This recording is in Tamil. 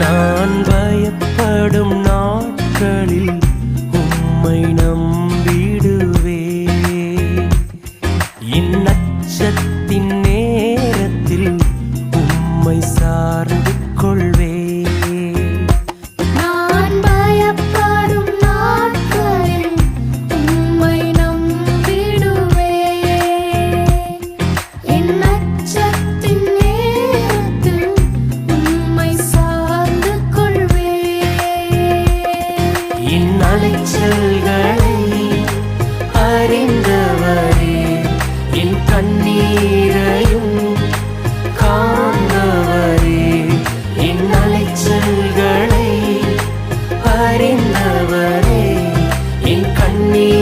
நான் பயப்படும் நாட்களில் உம்மை நம்பிடுவே இந்நட்சத்தின் நேரத்தில் உம்மை சார்ந்து கொள்வே Just என் அலைச்சல்களை அறிந்தவரே என் கண்ணீரையும் காந்தவரே என் அலைச்சல்களை அறிந்தவரே என் கண்ணீர்